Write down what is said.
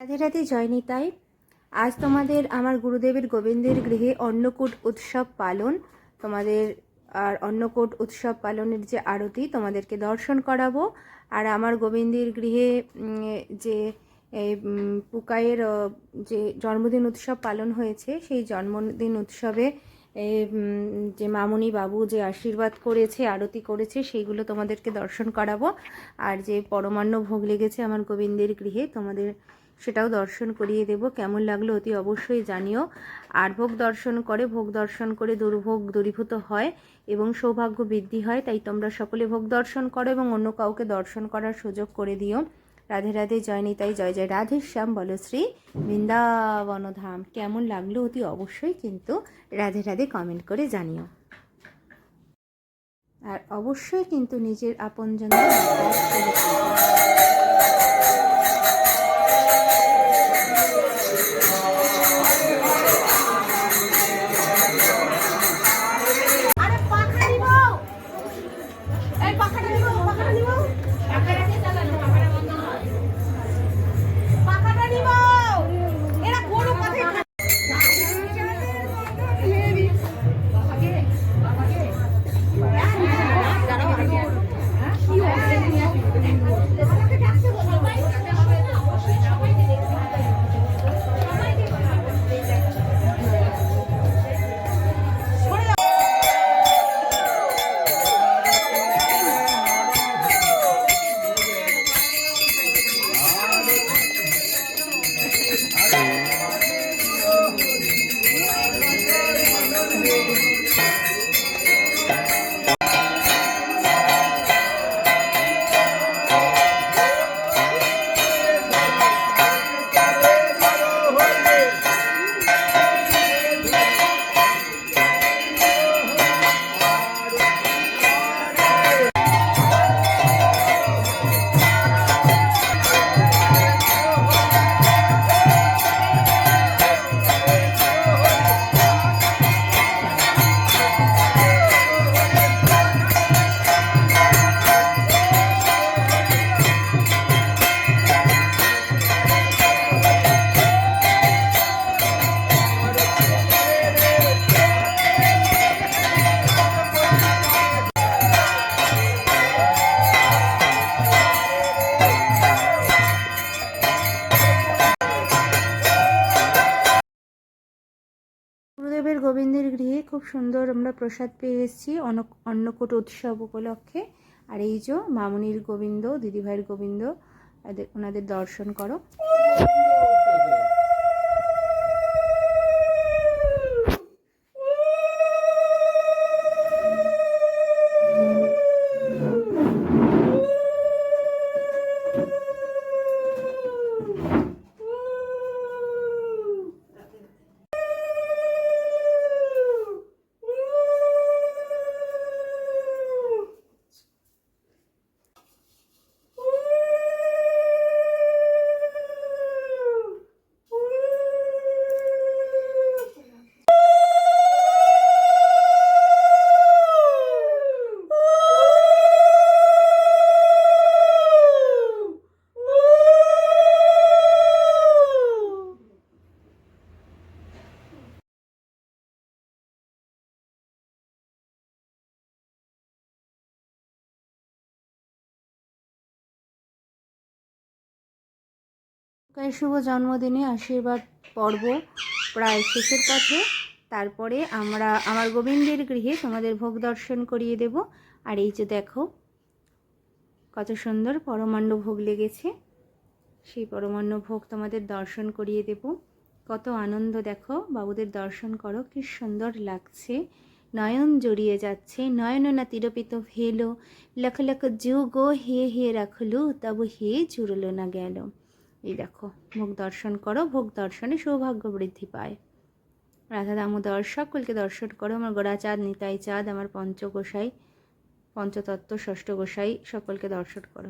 রাধে রাধে জয়নিতাই। আজ তোমাদের আমার গুরুদেবের গোবিন্দের গৃহে অন্নকূট উৎসব পালন, তোমাদের আর অন্নকূট উৎসব পালনের যে আরতি তোমাদেরকে দর্শন করাবো। আর আমার গোবিন্দের গৃহে যে পুকাইয়ের যে জন্মদিন উৎসব পালন হয়েছে, সেই জন্মদিন উৎসবে যে মামুনি বাবু যে আশীর্বাদ করেছে, আরতি করেছে, সেইগুলো তোমাদেরকে দর্শন করাবো। আর যে পরমান্ন ভোগ লেগেছে আমার গোবিন্দের গৃহে, তোমাদের সেটাও দর্শন করিয়ে দেব। কেমন লাগল অতি অবশ্যই জানিও। আর ভোগ দর্শন করে, ভোগ দর্শন করে দুর্ভোগ দূরীভূত হয় এবং সৌভাগ্য বৃদ্ধি হয়। তাই তোমরা সকলে ভোগ দর্শন করো এবং অন্য কাউকে দর্শন করার সুযোগ করে দিও। রাধে রাধে, জয় নিতাই, জয় জয় রাধে শ্যাম, বলো শ্রী বৃন্দাবন ধাম কেমন লাগল অতি অবশ্যই কিন্তু রাধে রাধে কমেন্ট করে জানিও। আর অবশ্যই কিন্তু নিজের আপনজনদের গুরুদেবের গোবিন্দের গৃহে খুব সুন্দর আমরা প্রসাদ পেয়ে এসেছি অন্ন- অন্নকূট উৎসব উপলক্ষে। আর এই যে মামুনির গোবিন্দ, দিদিভাইয়ের গোবিন্দ ওনাদের দর্শন করো। কার শুভ জন্মদিনে আশীর্বাদ পর্ব প্রায় শেষের পথে। তারপরে আমরা আমার গোবিন্দের গৃহে তোমাদের ভোগ দর্শন করিয়ে দেব। আর এই যে দেখো, কত সুন্দর পরমাণ্ড ভোগ লেগেছে। সেই পরমান্ন ভোগ তোমাদের দর্শন করিয়ে দেব। কত আনন্দ দেখো, বাবুদের দর্শন করো, কি সুন্দর লাগছে। নয়ন জড়িয়ে যাচ্ছে নয়ন না তিরপিত ভেলো। লখ লখ যুগ হে হে রাখলু, তবু হে জুড়লো না গেল এই দেখো, ভোগ দর্শন করো, ভোগ দর্শনে সৌভাগ্য বৃদ্ধি পায়। রাধা দামোদর, সকলকে দর্শন করো, আমার গোড়া চাঁদ নিতাই চাঁদ, আমার পঞ্চগোসাই, পঞ্চতত্ত্ব ষষ্ঠ গোসাই সকলকে দর্শন করো।